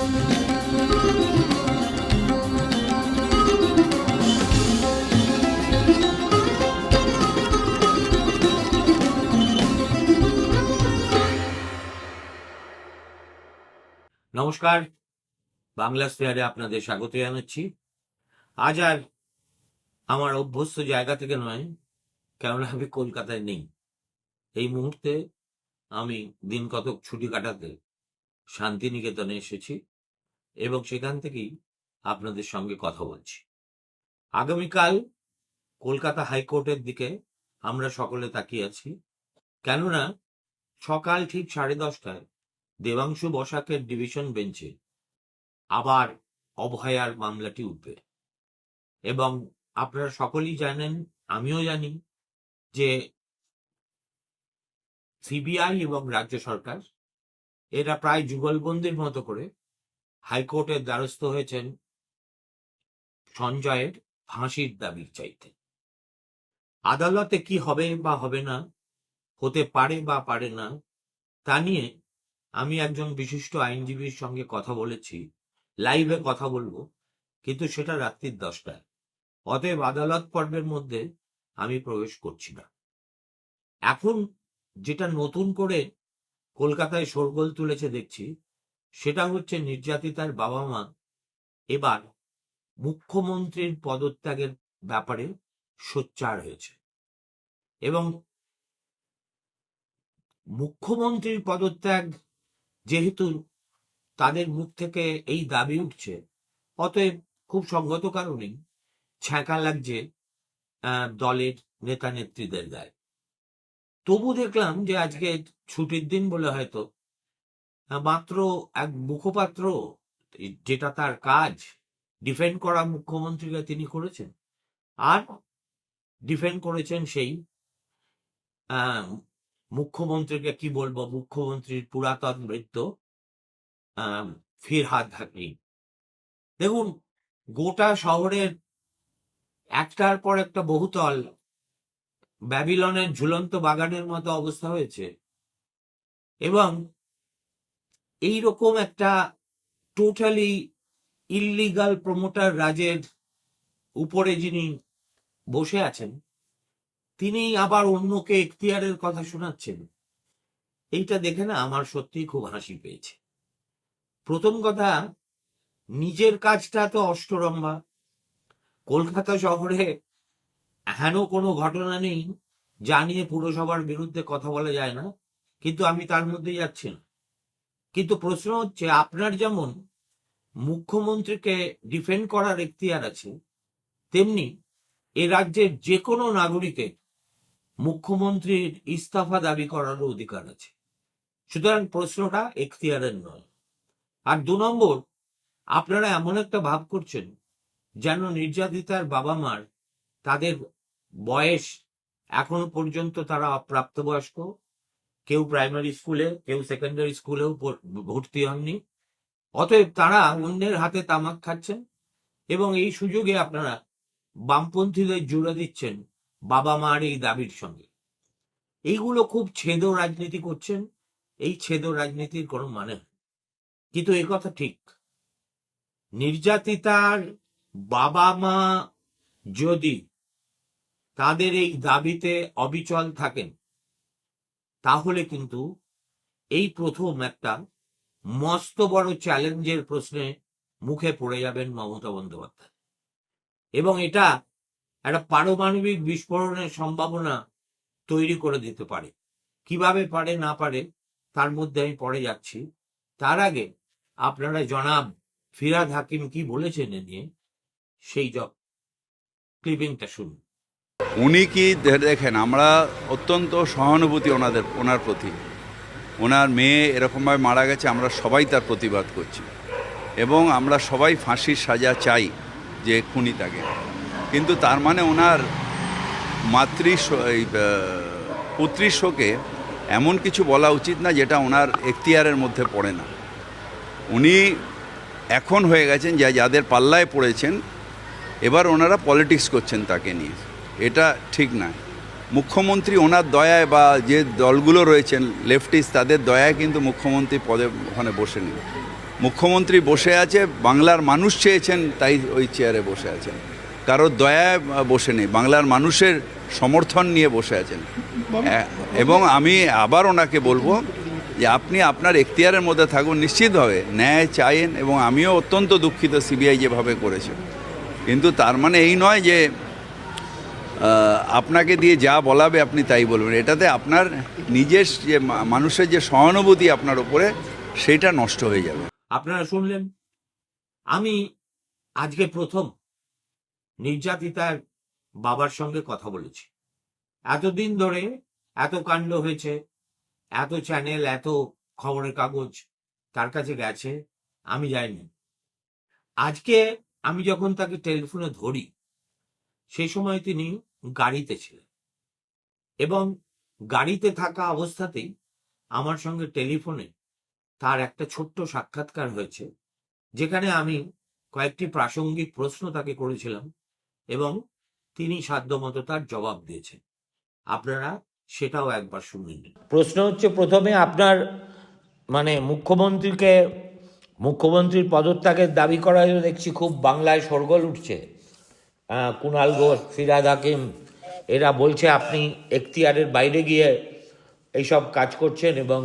নমস্কার। বাংলা স্পেয়ারে আপনাদের স্বাগত জানাচ্ছি। আজ আর আমার অভ্যস্ত জায়গা থেকে নয়, কেননা আমি কলকাতায় নেই। এই মুহূর্তে আমি দিন কতক ছুটি কাটাতে শান্তিনিকেতনে এসেছি। এবং সেখান থেকেই আপনাদের সঙ্গে কথা বলছি। আগামীকাল কলকাতা হাইকোর্টের দিকে আমরা সকলে তাকিয়ে আছি। কেননা সকাল ঠিক সাড়ে দশটায় দেবাংশু বসাকের ডিভিশন বেঞ্চে আবার অভয়ার মামলাটি উঠবে। এবং আপনারা সকলেই জানেন, আমিও জানি যে সিবিআই এবং রাজ্য সরকার এরা প্রায় যুগলবন্দির মতো করে হাইকোর্টের দ্বারস্থ হয়েছেন সঞ্জয়ের ফাঁসির দাবি চাইতে। আদালতে কি হবে বা হবে না, হতে পারে বা পারে না, তা নিয়ে আমি একজন বিশিষ্ট আইনজীবীর সঙ্গে কথা বলেছি, লাইভে কথা বলব, কিন্তু সেটা রাত্রির দশটায়। অতএব আদালত পর্বের মধ্যে আমি প্রবেশ করছি না। এখন যেটা নতুন করে কলকাতায় শোরগোল তুলেছে দেখছি সেটা হচ্ছে নির্যাতিতার বাবা মা এবার মুখ্যমন্ত্রীর পদত্যাগের ব্যাপারে সোচ্চার হয়েছে এবং মুখ্যমন্ত্রীর পদত্যাগ যেহেতু তাদের মুখ থেকে এই দাবি উঠছে, অতএব খুব সঙ্গত কারণেই ছ্যাঁকা লাগছে দলের নেতা নেত্রীদের গায়ে। তবু দেখলাম যে আজকে ছুটির দিন বলে হয়তো মাত্র এক মুখপাত্র যেটা তার কাজ ডিফেন্ড করা মুখ্যমন্ত্রীকে তিনি করেছেন। আর ডিফেন্ড করেছেন সেই মুখ্যমন্ত্রীকে কি বলব মুখ্যমন্ত্রীর পুরাতন আহ, ফিরহাদ হাকিম। দেখুন গোটা শহরের একটার পর একটা বহুতল ব্যাবিলনের ঝুলন্ত বাগানের মতো অবস্থা হয়েছে। এবং এই রকম একটা টোটালি ইল্লিগাল প্রমোটার রাজের উপরে যিনি বসে আছেন, তিনি আবার অন্যকে এখতিয়ারের কথা শোনাচ্ছেন। এইটা দেখে না আমার সত্যিই খুব হাসি পেয়েছে। প্রথম কথা, নিজের কাজটা তো অষ্টরম্ভা। কলকাতা শহরে হেন কোনো ঘটনা নেই, যা নিয়ে পুরসভার বিরুদ্ধে কথা বলা যায় না, কিন্তু আমি তার মধ্যে যাচ্ছি না। কিন্তু প্রশ্ন হচ্ছে, আপনার যেমন মুখ্যমন্ত্রীকে ডিফেন্ড করার এখতিয়ার আছে, তেমনি এ রাজ্যের যে কোনো নাগরিকের মুখ্যমন্ত্রীর ইস্তফা দাবি করারও অধিকার আছে। সুতরাং প্রশ্নটা এখতিয়ারের নয়। আর দু নম্বর, আপনারা এমন একটা ভাব করছেন যেন নির্যাতিতার বাবা মার তাদের বয়স এখনও পর্যন্ত তারা অপ্রাপ্তবয়স্ক কেউ প্রাইমারি স্কুলে কেউ সেকেন্ডারি স্কুলেও ভর্তি হননি। অতএব তারা অন্যের হাতে তামাক খাচ্ছেন এবং এই সুযোগে আপনারা বামপন্থীদের জুড়ে দিচ্ছেন বাবা মার এই দাবির সঙ্গে। এইগুলো খুব ছেদ রাজনীতি করছেন, এই ছেদ রাজনীতির কোনো মানে। কিন্তু এ কথা ঠিক। নির্যাতিতার বাবা মা যদি তাদের এই দাবিতে অবিচল থাকেন তাহলে কিন্তু এই প্রথম একটা মস্ত বড় চ্যালেঞ্জের প্রশ্নে মুখে পড়ে যাবেন মমতা বন্দ্যোপাধ্যায়। এবং এটা একটা পারমাণবিক বিস্ফোরণের সম্ভাবনা তৈরি করে দিতে পারে। কীভাবে পারে না পারে তার মধ্যে আমি পড়ে যাচ্ছি। তার আগে আপনারা জনাব ফিরাদ হাকিম কি বলেছেন এ নিয়ে সেই জব ক্লিপিংটা শুনুন। উনি কি দেখেন, আমরা অত্যন্ত সহানুভূতি ওনাদের, ওনার প্রতি। ওনার মেয়ে এরকমভাবে মারা গেছে, আমরা সবাই তার প্রতিবাদ করছি। এবং আমরা সবাই ফাঁসির সাজা চাই যে খুনি তাকে। কিন্তু তার মানে ওনার মাতৃ পুত্রী শোকে এমন কিছু বলা উচিত না যেটা ওনার এখতিয়ারের মধ্যে পড়ে না। উনি এখন হয়ে গেছেন, যা, যাদের পাল্লায় পড়েছেন, এবার ওনারা পলিটিক্স করছেন তাকে নিয়ে। এটা ঠিক না। মুখ্যমন্ত্রী ওনার দয়ায় বা যে দলগুলো রয়েছেন লেফটিস্ট তাদের দয়ায় কিন্তু মুখ্যমন্ত্রী পদে ওখানে বসে নেই মুখ্যমন্ত্রী বসে আছে, বাংলার মানুষ চেয়েছেন, তাই ওই চেয়ারে বসে আছেন। কারোর দয়ায় বসে নেই, বাংলার মানুষের সমর্থন নিয়ে বসে আছেন। এবং আমি আবার ওনাকে বলব যে আপনি আপনার এখতিয়ারের মধ্যে থাকুন নিশ্চিতভাবে ন্যায় চাইন এবং আমিও অত্যন্ত দুঃখিত সিবিআই যেভাবে করেছে। কিন্তু তার মানে এই নয় যে আপনাকে দিয়ে যা বলাবে আপনি তাই বলবেন। এটাতে আপনার নিজের যে মানুষের যে সহানুভূতি আপনার উপরে সেটা নষ্ট হয়ে যাবে। আপনারা শুনলেন? আমি আজকে প্রথম নির্যাতিতার বাবার সঙ্গে কথা বলেছি। এতদিন ধরে এত কাণ্ড হয়েছে, এত চ্যানেল এত খবরের কাগজ তার কাছে গেছে, আমি যাইনি। আজকে আমি যখন তাকে টেলিফোনে ধরি, সেই সময় তিনি গাড়িতে ছিলেন। এবং গাড়িতে থাকা অবস্থাতেই আমার সঙ্গে টেলিফোনে তার একটা ছোট্ট সাক্ষাৎকার হয়েছে, যেখানে আমি কয়েকটি প্রাসঙ্গিক প্রশ্ন তাকে করেছিলাম এবং তিনি সাধ্যমতো তার জবাব দিয়েছেন। আপনারা সেটাও একবার শুনে নিন প্রশ্ন হচ্ছে, প্রথমে আপনার মানে মুখ্যমন্ত্রীকে, মুখ্যমন্ত্রীর পদত্যাগের দাবি করা দেখছি খুব বাংলায় সরগোল উঠছে। কুণাল ঘোষ ফিরাদ হাকিম এরা বলছে আপনি এখতিয়ারের বাইরে গিয়ে এইসব কাজ করছেন এবং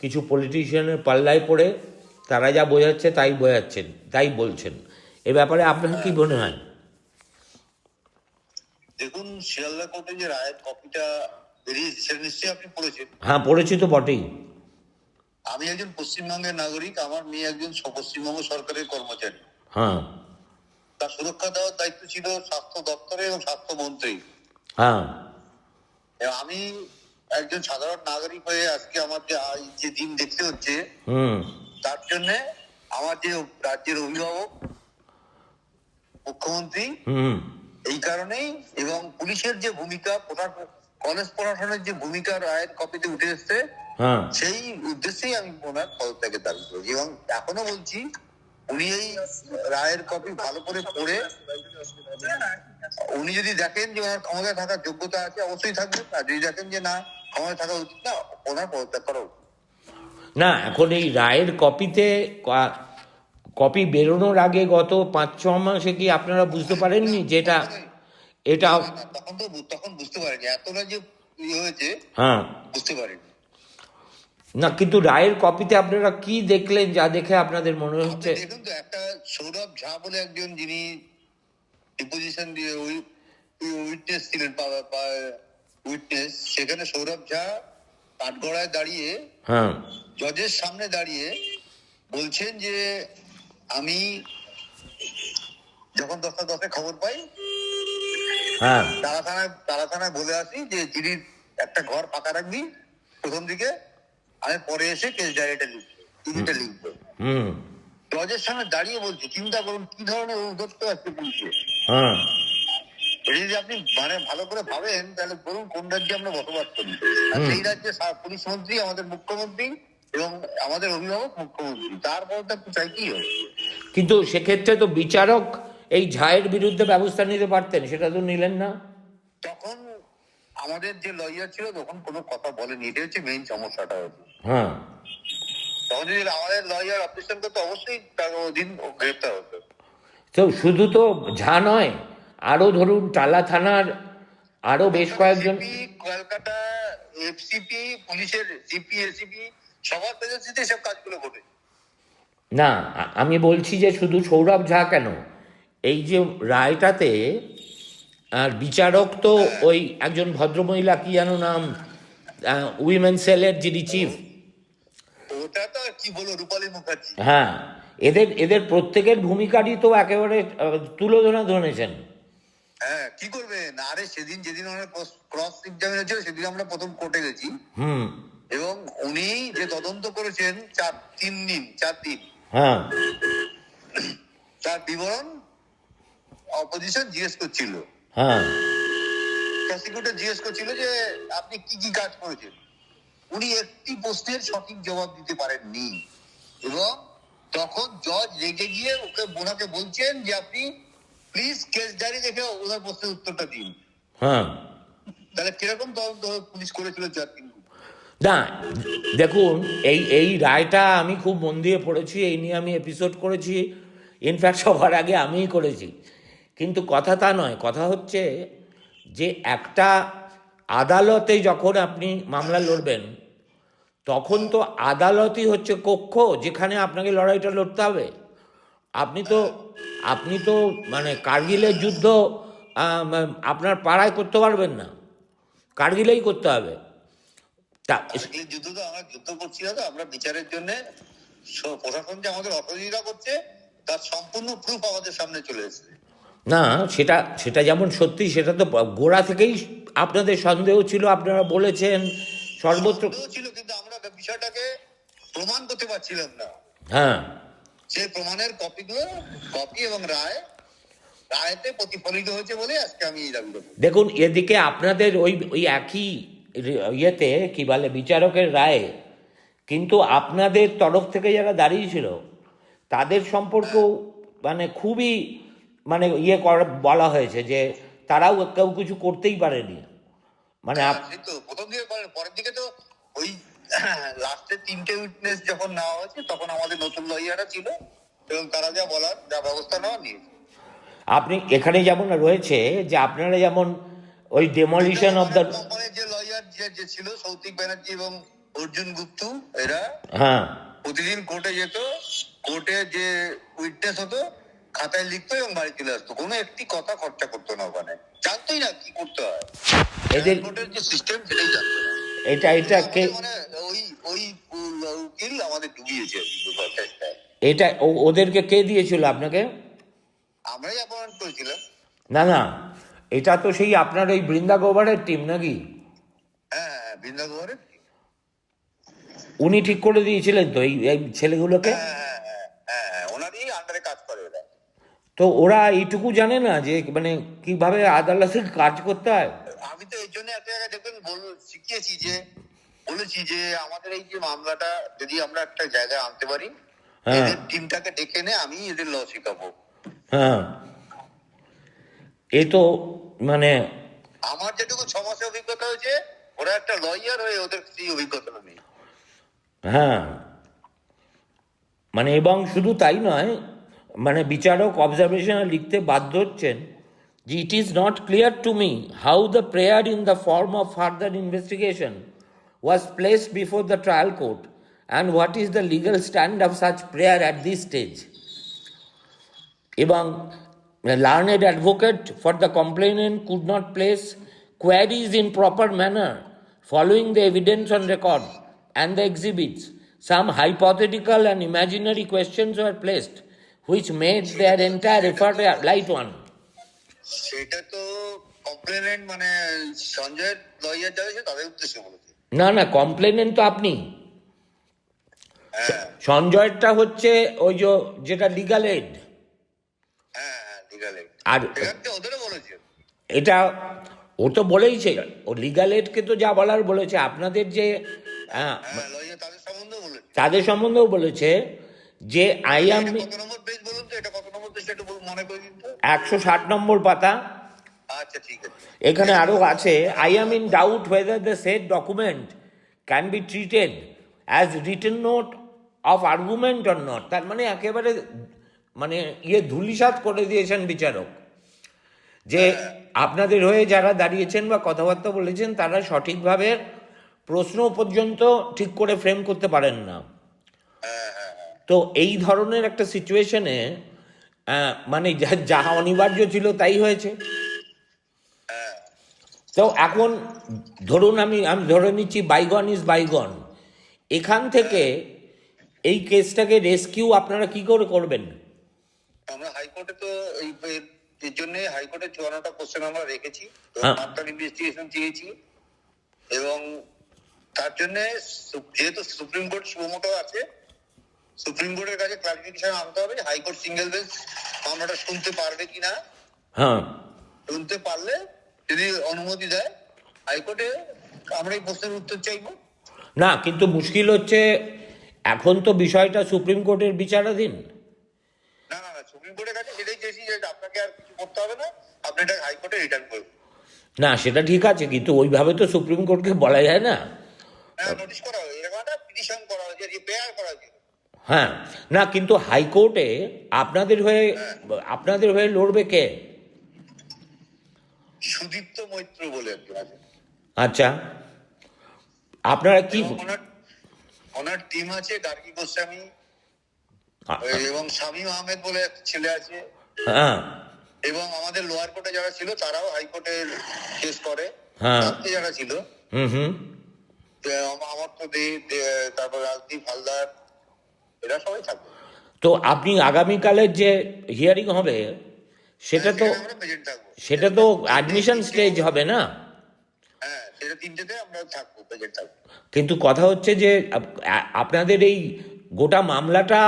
কিছু পলিটিশিয়ানের পাল্লায় পড়ে তারা যা বোঝাচ্ছে তাই বোঝাচ্ছেন তাই বলছেন। এ ব্যাপারে আপনার কি মনে হয়? দেখুন শিয়ালদা কোর্টে যে রায়ের কপিটা বেরিয়েছে সেটা নিশ্চয়ই আপনি পড়েছেন। হ্যাঁ পড়েছি তো বটেই। আমি একজন পশ্চিমবঙ্গের নাগরিক আমার মেয়ে একজন পশ্চিমবঙ্গ সরকারের কর্মচারী। হ্যাঁ। তার সুরক্ষা দেওয়ার দায়িত্ব ছিল স্বাস্থ্য দপ্তরে এবং স্বাস্থ্যমন্ত্রী হ্যাঁ। আমি একজন সাধারণ নাগরিক হয়ে আজকে আমার যে যে দিন দেখতে হচ্ছে তার জন্য আমার যে রাজ্যের অভিভাবক মুখ্যমন্ত্রী হুম। এই কারণেই এবং পুলিশের যে ভূমিকা কলেজ প্রশাসনের যে ভূমিকা রায়ের কপিতে উঠে এসছে হ্যাঁ। সেই উদ্দেশ্যেই আমি ওনার পদত্যাগের দাবি করেছি এবং এখনও বলছি উনি এই রায়ের কপি ভালো করে পড়ে উনি যদি দেখেন যে ওনার ক্ষমতায় থাকার যোগ্যতা আছে অবশ্যই থাকবে। আর যদি দেখেন যে না ক্ষমতায় থাকা উচিত না ওনার পদত্যাগ করা উচিত। না এখন এই রায়ের কপিতে কপি বেরোনোর আগে গত পাঁচ ছ মাসে কি আপনারা বুঝতে পারেননি যেটা এটা তখন তো তখন বুঝতে পারিনি। এতটা যে ইয়ে হয়েছে হ্যাঁ। বুঝতে পারিনি। না কিন্তু রায়ের কপিতে আপনারা কি দেখলেন যা দেখে আপনাদের মনে হচ্ছে? দেখুন তো একটা সৌরভ ঝা বলে একজন যিনি ডিপোজিশন দিয়ে উইটনেস ছিলেন উইটনেস সেখানে সৌরভ ঝা কাঠগড়ায় দাঁড়িয়ে হ্যাঁ। জজের সামনে দাঁড়িয়ে বলছেন যে আমি যখন দশটা দশে খবর পাই হ্যাঁ। তারা থানায় তারা থানায় বলে আসি যে যিনি একটা ঘর পাকা রাখবি প্রথম দিকে আমি পরে এসে কেস ডায়েরিটা লিখব চিঠিটা লিখব। জজের সামনে দাঁড়িয়ে বলছি চিন্তা করুন কি ধরনের ঔদ্ধত্য আছে পুলিশে? হ্যাঁ। যদি আপনি মানে ভালো করে ভাবেন তাহলে বলুন কোন রাজ্যে আমরা বসবাস করি। সেই রাজ্যে পুলিশ মন্ত্রী আমাদের মুখ্যমন্ত্রী এবং আমাদের অভিভাবক মুখ্যমন্ত্রী। তারপর তো একটু চাই কি হবে? কিন্তু সেক্ষেত্রে তো বিচারক এই ঝায়ের বিরুদ্ধে ব্যবস্থা নিতে পারতেন সেটা তো নিলেন না। তখন আমাদের যে লয়ার ছিল তখন কোনো কথা বলেনি। এটা হচ্ছে মেইন সমস্যাটা হচ্ছে হ্যাঁ। তখন যদি আমাদের লয়ার অপারেশন করতো অবশ্যই তার দিন গ্রেপ্তার হতো। তো শুধু তো ঝা নয় আরও ধরুন টালা থানার আরও বেশ কয়েকজন কলকাতা এফসিপি পুলিশের জিপি এসিপি সবার প্রেজেন্সিতে সব কাজগুলো ঘটে। না আমি বলছি যে শুধু সৌরভ ঝা কেন এই যে রায়টাতে আর বিচারক তো ওই একজন ভদ্রমহিলা কি যেন নাম উইমেন সেলের যিনি চিফ ওটা তো কি বলব রূপালী মুখার্জি। হ্যাঁ এদের এদের প্রত্যেকের ভূমিকাটি তো একেবারে তুলোধনা ধরেছেন। হ্যাঁ কি করবেন? আরে সেদিন যেদিন ওনার ক্রস এক্সামিনেশন ছিল সেদিন আমরা প্রথম কোর্টে গেছি। হুম। এবং উনি যে তদন্ত করেছেন চার তিন দিন চার দিন। হ্যাঁ। তার বিবরণ অপোজিশন জিজ্ঞেস করছিল। হ্যাঁ। প্রসিকিউটর জিজ্ঞেস করছিল যে আপনি কি কি কাজ করেছেন? উনি একটি প্রশ্নের সঠিক জবাব দিতে পারেননি। এবং তখন জজ রেগে গিয়ে ওকে ওনাকে বলছেন যে আপনি প্লিজ কেস ডায়েরি দেখে ওনার প্রশ্নের উত্তরটা দিন। হ্যাঁ। তাহলে কীরকম তদন্ত পুলিশ করেছিল চার না দেখুন এই এই রায়টা আমি খুব মন দিয়ে পড়েছি এই নিয়ে আমি এপিসোড করেছি। ইনফ্যাক্ট সবার আগে আমিই করেছি। কিন্তু কথা তা নয়, কথা হচ্ছে যে একটা আদালতে যখন আপনি মামলা লড়বেন, তখন তো আদালতই হচ্ছে কক্ষ যেখানে আপনাকে লড়াইটা লড়তে হবে। আপনি তো আপনি তো মানে কার্গিলের যুদ্ধ আপনার পাড়ায় করতে পারবেন না। কার্গিলেই করতে হবে। যুদ্ধ তো আমরা যুদ্ধ করছি না আমরা বিচারের জন্য প্রশাসন যে আমাদের অসহযোগিতা করছে, তার সম্পূর্ণ প্রুফ আমাদের সামনে চলে এসেছে। না সেটা সেটা যেমন সত্যি সেটা তো গোড়া থেকেই আপনাদের সন্দেহ ছিল আপনারা বলেছেন সর্বত্র ছিল কিন্তু আমরা বিষয়টাকে প্রমাণ করতে পারছিলাম না। হ্যাঁ। সেই প্রমাণের কপিগুলো কপি এবং রায় রায়তে প্রতিফলিত হয়েছে বলে আজকে আমি এই দাবি দেখুন এদিকে আপনাদের ওই ওই একই ইয়েতে কি বলে বিচারকের রায়ে কিন্তু আপনাদের তরফ থেকে যারা দাঁড়িয়েছিল তাদের সম্পর্কেও মানে খুবই মানে ইয়ে করা বলা হয়েছে যে তারাও কেউ কিছু করতেই পারেনি। মানে তো প্রথম দিকে পরে- পরের দিকে তো ওই লাস্টের তিনটে উইটনেস যখন নেওয়া হয়েছে তখন আমাদের নতুন লয়াররা ছিল এবং তারা যা বলার যা ব্যবস্থা নেওয়া নিয়েছে। আপনি এখানে যেমন রয়েছে যে আপনারা যেমন ওই ডেমলিশন অফ দ্য যে লয়ার যে যে ছিল সৌতিক ব্যানার্জি এবং অর্জুন গুপ্তু এরা হ্যাঁ। প্রতিদিন কোর্টে যেত কোর্টে যে উইটনেস হতো খাতায় লিখতো এবং বাড়ি চলে আসতো। কোনো একটি কথা খরচা করতো না ওখানে। জানতোই না কি করতে হয়। এদের যে সিস্টেম সেটাই জানতো না। এটা এটা কে মানে ওই ওই উকিল আমাদের ডুবিয়েছে এটা ওদেরকে কে দিয়েছিল আপনাকে? আমরাই অ্যাপয়েন্ট করেছিলাম। না না। এটা তো সেই আপনার ওই বৃন্দা গোবরের টিম নাকি? হ্যাঁ হ্যাঁ বৃন্দাবনের উনি ঠিক করে দিয়েছিলেন তো এই ছেলেগুলোকে? হ্যাঁ হ্যাঁ হ্যাঁ হ্যাঁ হ্যাঁ ওনারই আন্ডারে কাজ করে ওরা। তো ওরা এইটুকু জানে না যে মানে কীভাবে আদালতে কাজ করতে হয়? আমি তো এই জন্য একটা জায়গায় দেখবেন শিখিয়েছি যে বলেছি যে আমাদের এই যে মামলাটা যদি আমরা একটা জায়গায় আনতে পারি হ্যাঁ। টিমটাকে ডেকে এনে আমি এদের ল শিখাবো। হ্যাঁ। এ তো মানে আমার যেটুকু ছ মাসের অভিজ্ঞতা হয়েছে ওরা একটা লয়ার হয়ে ওদের সেই অভিজ্ঞতা নেই। হ্যাঁ। মানে এবং শুধু তাই নয় মানে বিচারক অবজারভেশনে লিখতে বাধ্য হচ্ছেন যে it is not clear to me how the prayer in the form of further investigation was placed before the trial court and what is the legal stand of such prayer at this stage এবং learned advocate for the complainant could not place queries in proper manner following the evidence on record and the exhibits. Some hypothetical and imaginary questions were placed, which made their entire effort a light one. সেটা তো complainant মানে সঞ্জয়ের lawyer যারা তাদের উদ্দেশ্যে বলেছে। না না কমপ্লেনেন্ট তো আপনি। হ্যাঁ। সঞ্জয়েরটা হচ্ছে ওই যে যেটা লিগাল এড হ্যাঁ হ্যাঁ লিগালে আর এটা ও তো বলেইছে ও লিগাল এডকে তো যা বলার বলেছে আপনাদের যে হ্যাঁ তাদের সম্বন্ধেও বলেছে। যে আই এম একশো ষাট নম্বর পাতা। আচ্ছা ঠিক আছে। এখানে আরও আছে I am in doubt whether the set document can be treated as written note of argument or not তার মানে একেবারে মানে ইয়ে ধুলিসাৎ করে দিয়েছেন বিচারক। যে আপনাদের হয়ে যারা দাঁড়িয়েছেন বা কথাবার্তা বলেছেন তারা সঠিকভাবে প্রশ্ন পর্যন্ত ঠিক করে ফ্রেম করতে পারেন না। হ্যাঁ হ্যাঁ হ্যাঁ। তো এই ধরনের একটা সিচুয়েশনে মানে যা- অনিবার্য ছিল তাই হয়েছে। হ্যাঁ তো এখন ধরুন আমি আমি ধরে নিচ্ছি বাইগন ইজ বাইগন। এখান থেকে এই কেসটাকে রেস্কিউ আপনারা কি করে করবেন? আমরা হাইকোর্টে তো এই এর- জন্য হাইকোর্টে চুয়ান্নটা কোশ্চেন আমরা রেখেছি হ্যাঁ। ইনভেস্টিগেশন চেয়েছি। এবং তার জন্য যেহেতু সুপ্রিম কোর্ট সুমতো আছে সুপ্রিম কোর্টের কাছে ক্লারিফিকেশন আনতে হবে হাইকোর্ট সিঙ্গেল বেঞ্চ মামলাটা শুনতে পারবে কিনা। হ্যাঁ। শুনতে পারলে যদি অনুমতি দেয় হাইকোর্টে আমরা এই প্রশ্নের উত্তর চাইব। না কিন্তু মুশকিল হচ্ছে এখন তো বিষয়টা সুপ্রিম কোর্টের বিচারাধীন। না না না সুপ্রিম কোর্টের কাছে সেটাই চেয়েছি যে আপনাকে আর কিছু করতে হবে না আপনি এটা হাইকোর্টে রিটার্ন করবেন না সেটা ঠিক আছে কিন্তু ওইভাবে তো সুপ্রিম কোর্টকে বলা যায় না। হ্যাঁ নোটিশ করা হয়েছে এরকম একটা পিটিশন করা হয়েছে রিপেয়ার করা হয়েছে হ্যাঁ। না কিন্তু হাইকোর্টে আপনাদের হয়ে আপনাদের হয়ে লড়বে কে? সুদীপ্ত মৈত্র বলে আচ্ছা। আপনারা কি ওনার টিম আছে গার্গী গোস্বামী এবং শামীম আহমেদ বলে একটা ছেলে আছে। হ্যাঁ। এবং আমাদের লোয়ার কোর্টে যারা ছিল তারাও হাইকোর্টের কেস করে। হ্যাঁ। যারা ছিল। হুম হুম। যে আমার তো দে দে- তারপর রাজদীপ হালদার এরা সবাই থাকবে। তো আপনি আগামীকালের যে হিয়ারিং হবে সেটা তো সেটা তো অ্যাডমিশন স্টেজ হবে না? হ্যাঁ কিন্তু কথা হচ্ছে যে আপনাদের এই গোটা মামলাটা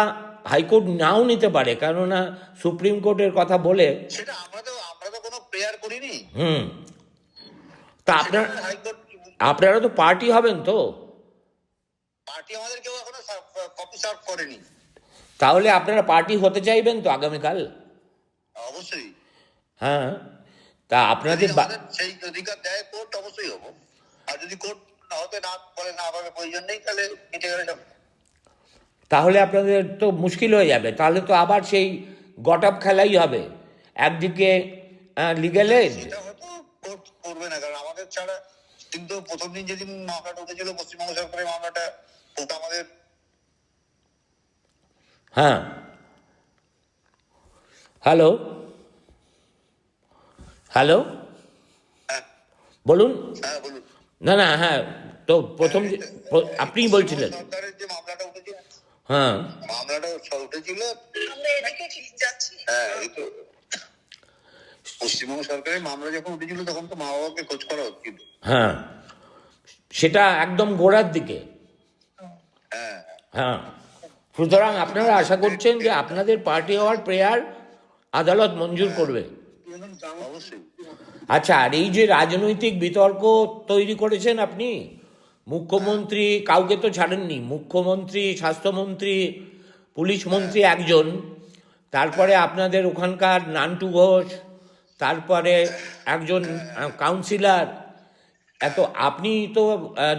হাইকোর্ট নাও নিতে পারে কেননা সুপ্রিম কোর্টের কথা বলে সেটা আমরা তো আমরা তো কোনো প্রেয়ার করিনি। হুম। তা আপনার আপনারা তো পার্টি হবেন তো? পার্টি আমাদের কেউ করেনি। তাহলে আপনারা পার্টি হতে চাইবেন তো আগামীকাল? অবশ্যই। হ্যাঁ তা আপনাদের সেই অধিকার দেয় কোর্ট অবশ্যই হব। আর যদি কোর্ট না হতে না বলে না প্রয়োজন নেই তাহলে তাহলে আপনাদের তো মুশকিল হয়ে যাবে। তাহলে তো আবার সেই গট আপ খেলাই হবে। একদিকে লিগেল করবে না কারণ আমাদের ছাড়া কিন্তু প্রথম দিন যেদিন মামলাটা উঠেছিল পশ্চিমবঙ্গ সরকারের মামলাটা ওটা আমাদের হ্যাঁ। হ্যালো। হ্যালো। হ্যাঁ বলুন। হ্যাঁ না না হ্যাঁ তো প্রথম যে- প্র- আপনিই বলছিলেন। হ্যাঁ। মামলাটা স- উঠেছিল। আমরা এদিকে ঠিক যাচ্ছি। হ্যাঁ এই তো। পশ্চিমবঙ্গ সরকারের মামলা যখন উঠেছিল তখন তো মা বাবাকে খোঁজ করা হচ্ছিল হ্যাঁ। সেটা একদম গোড়ার দিকে। হ্যাঁ। হ্যাঁ। সুতরাং আপনারা আশা করছেন যে আপনাদের পার্টি হওয়ার প্রেয়ার আদালত মঞ্জুর করবে। আচ্ছা আর এই যে রাজনৈতিক বিতর্ক তৈরি করেছেন আপনি, মুখ্যমন্ত্রী কাউকে তো ছাড়েননি, মুখ্যমন্ত্রী, স্বাস্থ্যমন্ত্রী, পুলিশ মন্ত্রী একজন, তারপরে আপনাদের ওখানকার নান্টু ঘোষ, তারপরে একজন কাউন্সিলার এত আপনি তো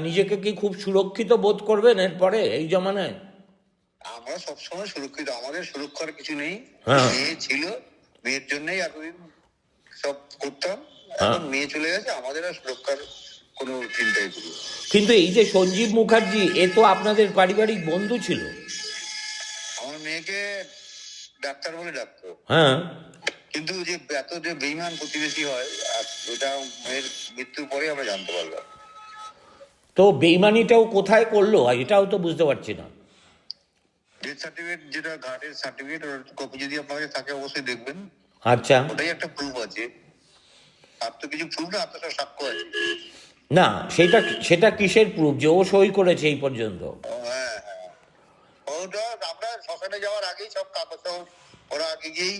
নিজেকে কি খুব সুরক্ষিত বোধ করবেন এরপরে এই জমানায়? আমরা সবসময় সুরক্ষিত আমাদের সুরক্ষার কিছু নেই। হ্যাঁ। মেয়ে ছিল মেয়ের জন্যই এতদিন সব করতাম হ্যাঁ। এখন মেয়ে চলে গেছে আমাদের আর সুরক্ষার কোনো চিন্তাই করি কিন্তু এই যে সঞ্জীব মুখার্জি এ তো আপনাদের পারিবারিক বন্ধু ছিল। আমার মেয়েকে ডাক্তার বলে ডাকতো। হ্যাঁ। কিন্তু যে এত যে বেইমান প্রতিবেশী হয় ওটা মেয়ের মৃত্যুর পরে আমরা জানতে পারলাম। তো বেইমানিটাও কোথায় করল এটাও তো বুঝতে পারছি না। ডেথ সার্টিফিকেট যেটা ঘাটের সার্টিফিকেট ওর কপি যদি আপনার কাছে থাকে অবশ্যই দেখবেন। আচ্ছা। ওটাই একটা প্রুফ আছে। আর তো কিছু প্রুফ না আপনার সাক্ষ্য আছে না সেটা সেটা কিসের প্রুফ যে ও সই করেছে এই পর্যন্ত। হ্যাঁ হ্যাঁ। ওটা আমরা শ্মশানে যাওয়ার আগেই সব কাগজ ওরা আগে গিয়েই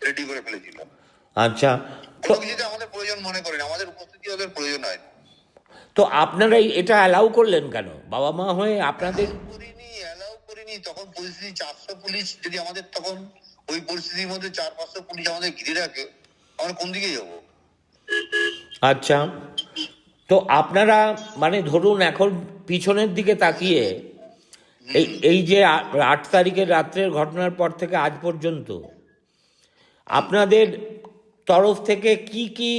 রেডি করে ফেলেছিল। আচ্ছা তো কিছুতে আমাদের প্রয়োজন মনে করেন। আমাদের উপস্থিতি ওদের প্রয়োজন হয় তো আপনারা এটা অ্যালাউ করলেন কেন? বাবা মা হয়ে আপনাদের করিনি অ্যালাউ করিনি। তখন চারশো পুলিশ যদি আমাদের তখন ওই পরিস্থিতির মধ্যে চার পাঁচশো পুলিশ আমাদের ঘিরে রাখে আমরা কোন দিকে যাব? আচ্ছা। তো আপনারা মানে ধরুন এখন পিছনের দিকে তাকিয়ে এই এই যে আট তারিখের রাত্রের ঘটনার পর থেকে আজ পর্যন্ত আপনাদের তরফ থেকে কি কি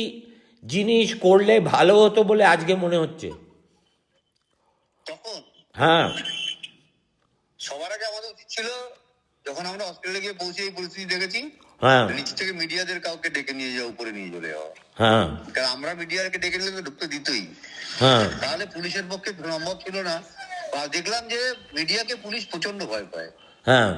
জিনিস করলে ভালো হতো বলে আজকে মনে হচ্ছে? হ্যাঁ। সবার আগে ছিল যখন আমরা হসপিটালে গিয়ে পৌঁছে এই পরিস্থিতি দেখেছি হ্যাঁ। নিচ থেকে মিডিয়াদের কাউকে ডেকে নিয়ে যাওয়া উপরে নিয়ে চলে যাওয়া। হ্যাঁ। কারণ আমরা মিডিয়াকে ডেকে নিলে তো ঢুকতে দিতই। হ্যাঁ। তাহলে পুলিশের পক্ষে সম্ভব ছিল না। বা দেখলাম যে মিডিয়াকে পুলিশ প্রচণ্ড ভয় পায়। হ্যাঁ।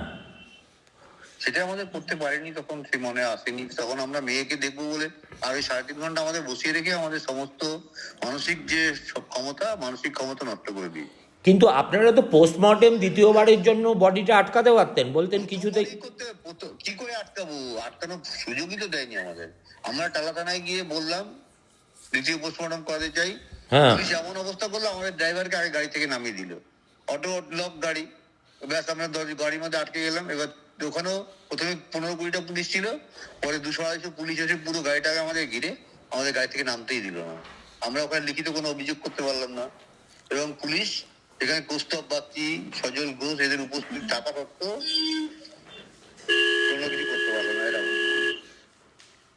সেটা আমাদের করতে পারেনি তখন সে মনে আসেনি। তখন আমরা মেয়েকে দেখব বলে আর ওই সাড়ে তিন ঘণ্টা আমাদের বসিয়ে রেখে আমাদের সমস্ত মানসিক যে সব ক্ষমতা মানসিক ক্ষমতা নষ্ট করে দিই কিন্তু আপনারা তো পোস্টমর্টেম দ্বিতীয়বারের জন্য বডিটা আটকাতে পারতেন বলতেন কিছুতেই। কি কি করে আটকাবো? আটকানোর সুযোগই তো দেয়নি আমাদের। আমরা টালা থানায় গিয়ে বললাম দ্বিতীয় পোস্টমর্টম করাতে চাই। হ্যাঁ। পুলিশ এমন অবস্থা করল আমাদের ড্রাইভারকে আগে গাড়ি থেকে নামিয়ে দিল। অটো লক গাড়ি। ব্যাস আমরা দশ- গাড়ির মধ্যে আটকে গেলাম। এবার ওখানেও প্রথমে পনেরো কুড়িটা পুলিশ ছিল পরে দুশো আড়াইশো পুলিশ এসে পুরো গাড়িটাকে আমাদের ঘিরে আমাদের গাড়ি থেকে নামতেই দিল না। আমরা ওখানে লিখিত কোনো অভিযোগ করতে পারলাম না। এবং পুলিশ এখানে কৌস্তব বাগচি সজল ঘোষ এদের উপস্থিত থাকা সত্ত্বেও কোনো কিছু করতে পারল না এরা।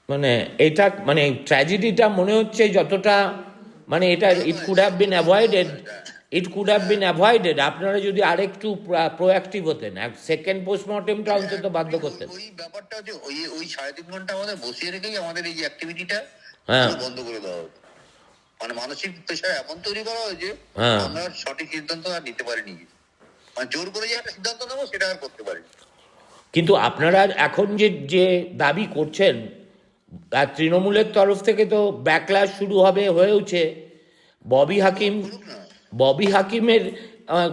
মানে এটা মানে ট্র্যাজেডিটা মনে হচ্ছে যতটা মানে এটা it could have been avoided it could have been avoided আপনারা যদি আরেকটু প্রোঅ্যাক্টিভ হতেন এক সেকেন্ড পোস্টমর্টেমটা অন্তত বাধ্য করতেন। ওই ব্যাপারটা হচ্ছে ওই ওই সাড়ে তিন ঘণ্টা আমাদের বসিয়ে রেখেই আমাদের এই যে অ্যাক্টিভিটিটা হ্যাঁ। বন্ধ করে দেওয়া হতো মানে মানসিক প্রেশার এমন তৈরি করা হয়েছে হ্যাঁ। আমরা সঠিক সিদ্ধান্ত আর নিতে পারিনি। মানে জোর করে যে একটা সিদ্ধান্ত নেব সেটা আর করতে পারি কিন্তু আপনারা এখন যে যে দাবি করছেন আর তৃণমূলের তরফ থেকে তো ব্যাকলাস শুরু হবে হয়েওছে। ববি হাকিম ববি হাকিমের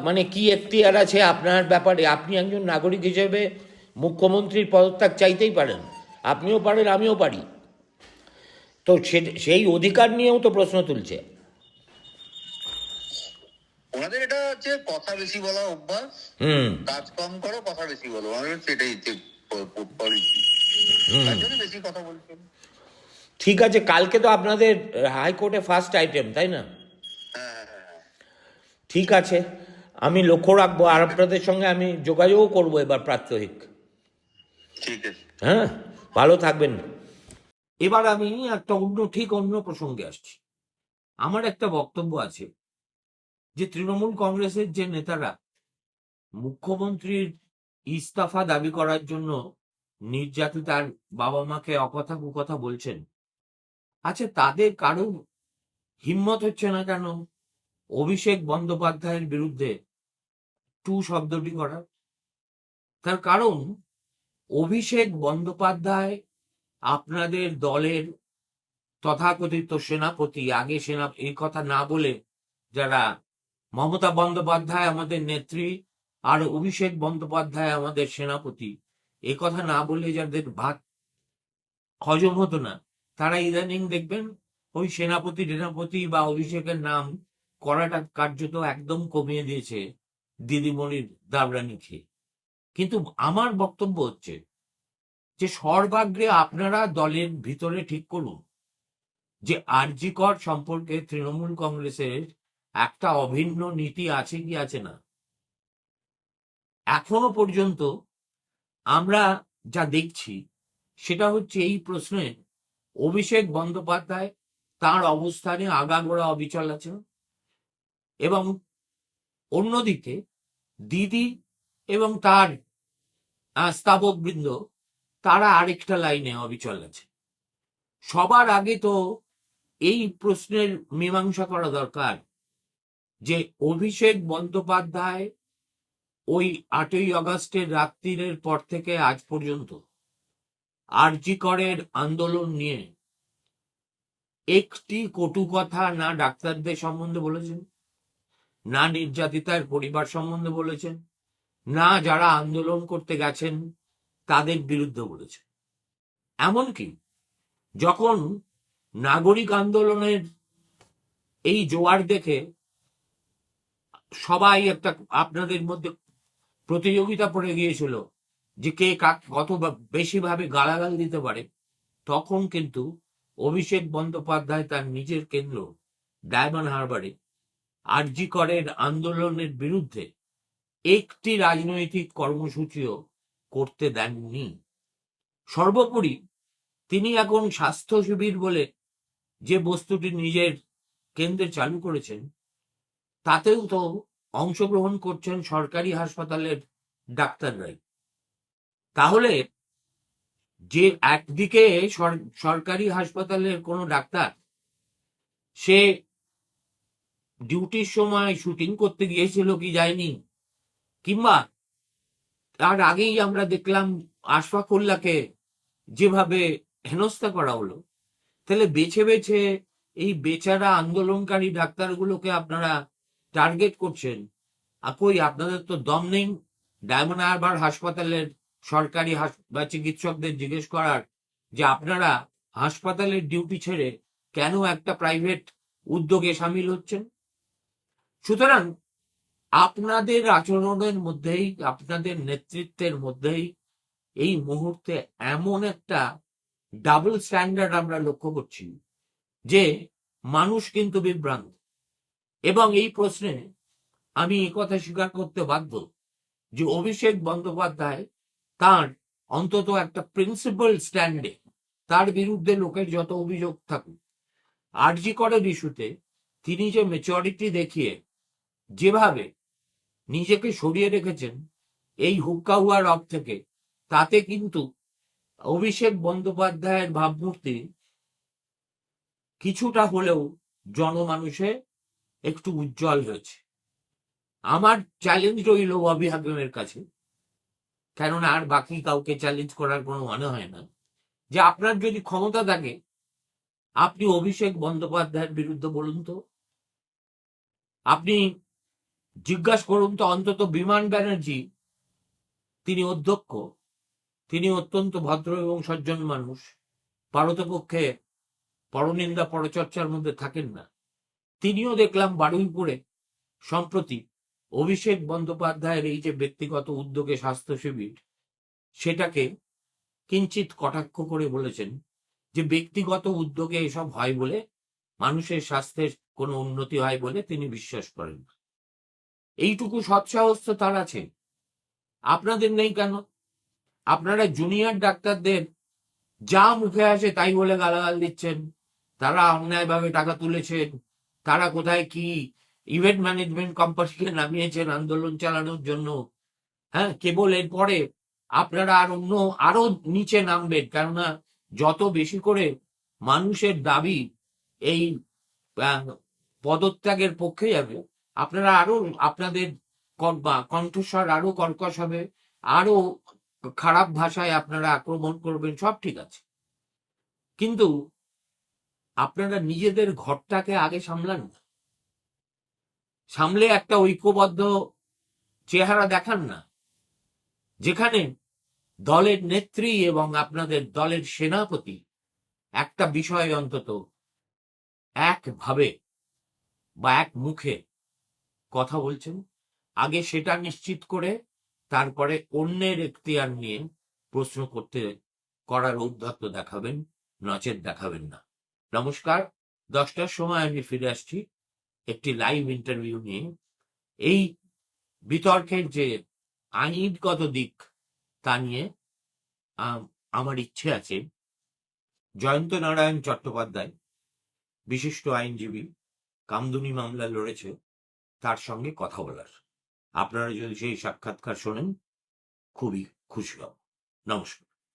মানে কি এখতিয়ার আছে আপনার ব্যাপারে? আপনি একজন নাগরিক হিসেবে মুখ্যমন্ত্রীর পদত্যাগ চাইতেই পারেন। আপনিও পারেন আমিও পারি। তো সেই অধিকার নিয়েও তো প্রশ্ন তুলছে। ওনাদের এটা হচ্ছে কথা বেশি বলা অভ্যাস। হুম। কাজ কম করো কথা বেশি বলো। ওনাদের সেটাই পলিসি বেশি কথা বলছেন ঠিক আছে কালকে তো আপনাদের হাইকোর্টে ফার্স্ট আইটেম তাই না? হ্যাঁ হ্যাঁ হ্যাঁ। ঠিক আছে আমি লক্ষ্য রাখব। আর আপনাদের সঙ্গে আমি যোগাযোগও করব এবার প্রাত্যহিক। ঠিক আছে। হ্যাঁ ভালো থাকবেন। এবার আমি একটা অন্য, ঠিক অন্য প্রসঙ্গে আসছি। আমার একটা বক্তব্য আছে যে তৃণমূল কংগ্রেসের যে নেতারা মুখ্যমন্ত্রীর ইস্তফা দাবি করার জন্য নির্যাতিতার বাবা মাকে অকথা কুকথা বলছেন আচ্ছা তাদের কারও হিম্মত হচ্ছে না কেন অভিষেক বন্দ্যোপাধ্যায়ের বিরুদ্ধে টু শব্দটি করার? তার কারণ অভিষেক বন্দ্যোপাধ্যায় আপনাদের দলের তথাকথিত সেনাপতি, আগে সেনা, এই কথা না বলে যারা মমতা বন্দ্যোপাধ্যায় আমাদের নেত্রী আর অভিষেক বন্দ্যোপাধ্যায় আমাদের সেনাপতি এই কথা না বলে যাদের ভাত হজম হতো না। তারা ইদানিং দেখবেন ওই সেনাপতি টেনাপতি বা অভিষেকের নাম করাটা কার্যত একদম কমিয়ে দিয়েছে দিদিমণির দাবরানি খেয়ে। কিন্তু আমার বক্তব্য হচ্ছে যে সর্বাগ্রে আপনারা দলের ভিতরে ঠিক করুন, যে আরজিকর সম্পর্কে তৃণমূল কংগ্রেসের একটা অভিন্ন নীতি আছে কি আছে না। এখনও পর্যন্ত আমরা যা দেখছি সেটা হচ্ছে এই প্রশ্নে অভিষেক বন্দ্যোপাধ্যায় তার অবস্থানে আগাগোড়া অবিচল আছেন এবং অন্যদিকে দিদি এবং তার স্থাপক বৃন্দ তারা আরেকটা লাইনে অবিচল আছে। সবার আগে তো এই প্রশ্নের মীমাংসা করা দরকার যে অভিষেক বন্দ্যোপাধ্যায় ওই আটই আগস্টের রাত্রিরের পর থেকে আজ পর্যন্ত আরজি করের আন্দোলন নিয়ে একটি কটু কথা না ডাক্তারদের সম্বন্ধে বলেছেন, না নির্যাতিতার পরিবার সম্বন্ধে বলেছেন, না যারা আন্দোলন করতে গেছেন তাদের বিরুদ্ধে বলেছে। এমনকি যখন নাগরিক আন্দোলনের এই জোয়ার দেখে সবাই একটা আপনাদের মধ্যে প্রতিযোগিতা পড়ে গিয়েছিল যে কে কাক কত বা- বেশি ভাবে গালাগাল দিতে পারে, তখন কিন্তু অভিষেক বন্দ্যোপাধ্যায় তার নিজের কেন্দ্র ডায়মন্ড হারবারে আরজি করের আন্দোলনের বিরুদ্ধে একটি রাজনৈতিক কর্মসূচিও করতে দেননি। সর্বোপরি তিনি এখন স্বাস্থ্য শিবির বলে যে বস্তুটি নিজের কেন্দ্রে চালু করেছেন, তাতেও তো অংশগ্রহণ করছেন সরকারি হাসপাতালের ডাক্তাররাই। তাহলে যে একদিকে সর- সরকারি হাসপাতালের কোনো ডাক্তার, সে ডিউটির সময় শুটিং করতে গিয়েছিল কি যায়নি, কিংবা তার আগেই আমরা দেখলাম আশফাকুল্লাহকে যেভাবে হেনস্থা করা হলো। তাহলে বেছে বেছে এই বেচারা আন্দোলনকারী ডাক্তারগুলোকে আপনারা টার্গেট করছেন। কই আপনাদের তো দম নেই। ডায়মন্ড হারবার হাসপাতালের সরকারি বা চিকিৎসকদের জিজ্ঞেস করার যে আপনারা হাসপাতালের ডিউটি ছেড়ে কেন একটা প্রাইভেট উদ্যোগে সামিল হচ্ছেন? সুতরাং আপনাদের আচরণের মধ্যেই, আপনাদের নেতৃত্বের মধ্যেই এই মুহূর্তে এমন একটা ডাবল স্ট্যান্ডার্ড আমরা লক্ষ্য করছি যে মানুষ কিন্তু বিভ্রান্ত। এবং এই প্রশ্নে আমি কথা স্বীকার করতে বাধ্য যে অভিষেক বন্দ্যোপাধ্যায় তার অন্তত একটা প্রিন্সিপাল স্ট্যান্ডে তার বিরুদ্ধে লোকের যত অভিযোগ থাকুক, আরজি করের ইস্যুতে তিনি যে মেচরিটি দেখিয়ে যেভাবে নিজেকে সরিয়ে রেখেছেন। এই হুক্কা হুয়া রব থেকে। তাতে কিন্তু অভিষেক বন্দ্যোপাধ্যায়ের ভাবমূর্তি কিছুটা হলেও জনমানুষে একটু উজ্জ্বল হয়েছে। আমার চ্যালেঞ্জ রইল ববি হাকিমের কাছে। কেননা আর বাকি কাউকে চ্যালেঞ্জ করার কোনো মনে হয় না। যে আপনার যদি ক্ষমতা থাকে, আপনি অভিষেক বন্দ্যোপাধ্যায়ের বিরুদ্ধে বলুন তো। আপনি জিজ্ঞাসা করুন তো অন্তত বিমান ব্যানার্জি, তিনি অধ্যক্ষ, তিনি অত্যন্ত ভদ্র এবং সজ্জন মানুষ পারতপক্ষে পরনিন্দা পরচর্চার মধ্যে থাকেন না তিনিও দেখলাম বারুইপুরে, সম্প্রতি অভিষেক বন্দ্যোপাধ্যায়ের এই যে ব্যক্তিগত উদ্যোগে স্বাস্থ্য শিবির, সেটাকে কিঞ্চিত কটাক্ষ করে বলেছেন যে ব্যক্তিগত উদ্যোগে এসব হয় বলে মানুষের স্বাস্থ্যের কোনো উন্নতি হয় বলে তিনি বিশ্বাস করেন না। এইটুকু সৎসাহস তো তার আছে। আপনাদের নেই কেন? আপনারা জুনিয়র ডাক্তারদের যা মুখে আসে তাই বলে গালাগাল দিচ্ছেন। তারা অন্যায়ভাবে টাকা তুলেছেন। তারা কোথায় কি ইভেন্ট ম্যানেজমেন্ট কোম্পানিকে নামিয়েছেন আন্দোলন চালানোর জন্য। হ্যাঁ কেবল এরপরে আপনারা আর অন্য আরও নিচে নামবেন। কেননা যত বেশি করে মানুষের দাবি এই পদত্যাগের পক্ষে যাবে আপনারা আরও আপনাদের বা কণ্ঠস্বর আরও কর্কশ হবে, আরও খারাপ ভাষায় আপনারা আক্রমণ করবেন, সব ঠিক আছে। কিন্তু আপনারা নিজেদের ঘরটাকে আগে সামলান না। সামলে একটা ঐক্যবদ্ধ চেহারা দেখান না, যেখানে দলের নেত্রী এবং আপনাদের দলের সেনাপতি একটা বিষয় অন্তত একভাবে বা এক মুখে কথা বলছেন। আগে সেটা নিশ্চিত করে তারপরে অন্যের এখতিয়ার নিয়ে প্রশ্ন করতে করার ঔদ্ধত্য দেখাবেন নচেত দেখাবেন না। নমস্কার দশটার সময় আমি ফিরে আসছি একটি লাইভ ইন্টারভিউ নিয়ে। এই বিতর্কের যে আইনগত দিক তা নিয়ে আম, আমার ইচ্ছে আছে। জয়ন্ত নারায়ণ চট্টোপাধ্যায় বিশিষ্ট আইনজীবী কামদুনি মামলা লড়েছে। তার সঙ্গে কথা বলার। আপনারা যদি সেই সাক্ষাৎকার শোনেন খুবই খুশি হব। নমস্কার।